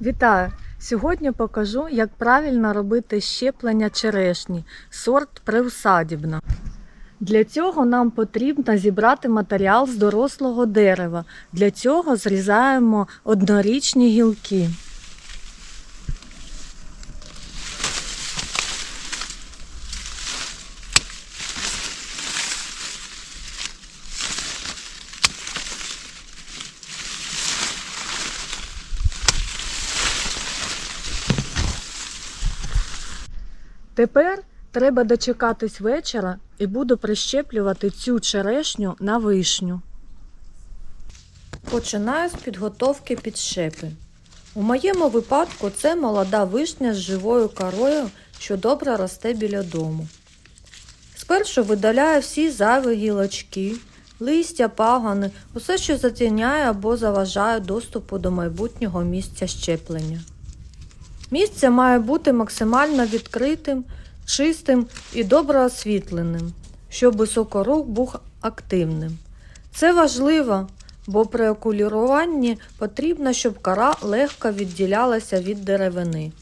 Вітаю! Сьогодні покажу, як правильно робити щеплення черешні, сорт приусадібна. Для цього нам потрібно зібрати матеріал з дорослого дерева. Для цього зрізаємо однорічні гілки. Тепер треба дочекатись вечора і буду прищеплювати цю черешню на вишню. Починаю з підготовки підщепи. У моєму випадку це молода вишня з живою корою, що добре росте біля дому. Спершу видаляю всі зайві гілочки, листя, пагани, усе, що затіняє або заважає доступу до майбутнього місця щеплення. Місце має бути максимально відкритим, чистим і добре освітленим, щоб високорух був активним. Це важливо, бо при окуліруванні потрібно, щоб кора легко відділялася від деревини.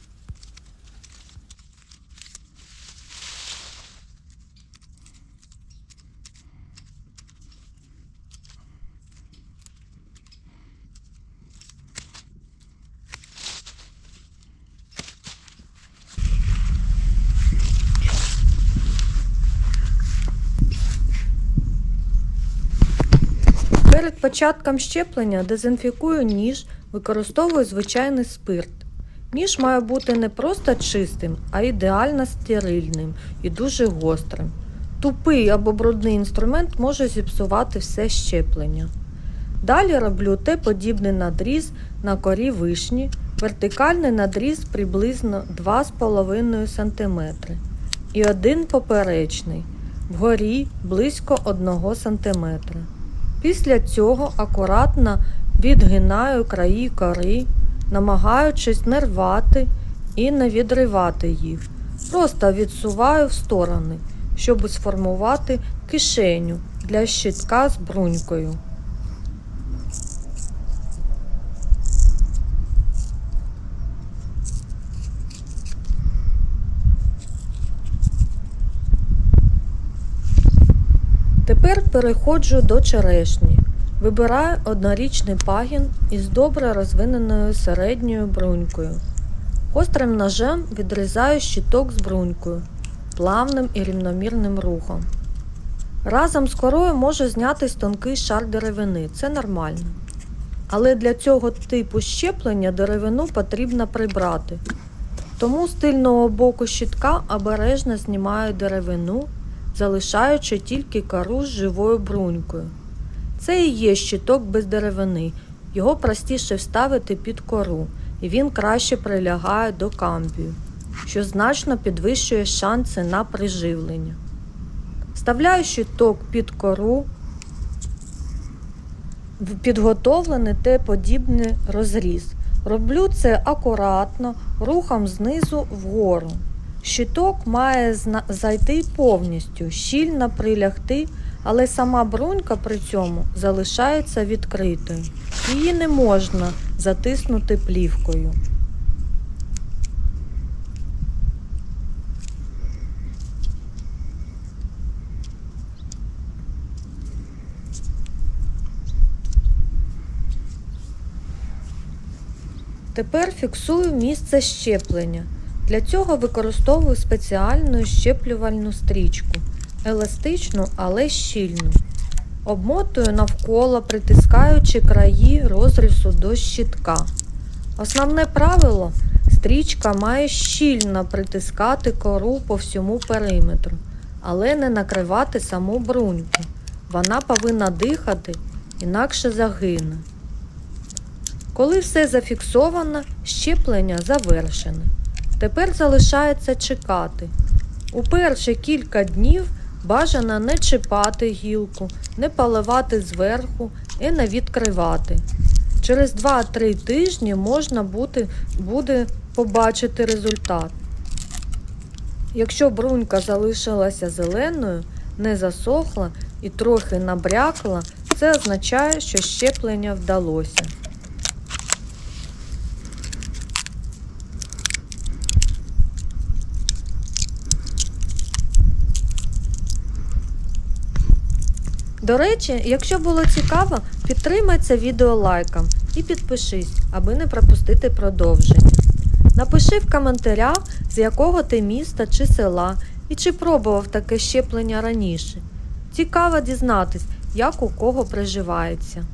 Перед початком щеплення дезінфікую ніж, використовую звичайний спирт. Ніж має бути не просто чистим, а ідеально стерильним і дуже гострим. Тупий або брудний інструмент може зіпсувати все щеплення. Далі роблю Т-подібний надріз на корі вишні, вертикальний надріз приблизно 2,5 см і один поперечний, вгорі близько 1 см. Після цього акуратно відгинаю краї кори, намагаючись не рвати і не відривати їх. Просто відсуваю в сторони, щоб сформувати кишеню для щитка з брунькою. Тепер переходжу до черешні. Вибираю однорічний пагін із добре розвиненою середньою брунькою. Гострим ножем відрізаю щиток з брунькою, плавним і рівномірним рухом. Разом з корою може знятись тонкий шар деревини, це нормально. Але для цього типу щеплення деревину потрібно прибрати. Тому з тильного боку щитка обережно знімаю деревину залишаючи тільки кору з живою брунькою. Це і є щиток без деревини, його простіше вставити під кору, і він краще прилягає до камбію, що значно підвищує шанси на приживлення. Вставляю щиток під кору підготовлений те подібний розріз. Роблю це акуратно, рухом знизу вгору. Щиток має зайти повністю, щільно прилягти, але сама брунька при цьому залишається відкритою. Її не можна затиснути плівкою. Тепер фіксую місце щеплення. Для цього використовую спеціальну щеплювальну стрічку, еластичну, але щільну. Обмотую навколо, притискаючи краї розрізу до щитка. Основне правило стрічка має щільно притискати кору по всьому периметру, але не накривати саму бруньку. Вона повинна дихати, інакше загине. Коли все зафіксовано, щеплення завершене. Тепер залишається чекати. У перші кілька днів бажано не чіпати гілку, не поливати зверху і не відкривати. Через 2-3 тижні можна бути, буде побачити результат. Якщо брунька залишилася зеленою, не засохла і трохи набрякла, це означає, що щеплення вдалося. До речі, якщо було цікаво, підтримай це відео лайком і підпишись, аби не пропустити продовження. Напиши в коментарях, з якого ти міста чи села і чи пробував таке щеплення раніше. Цікаво дізнатись, як у кого приживається.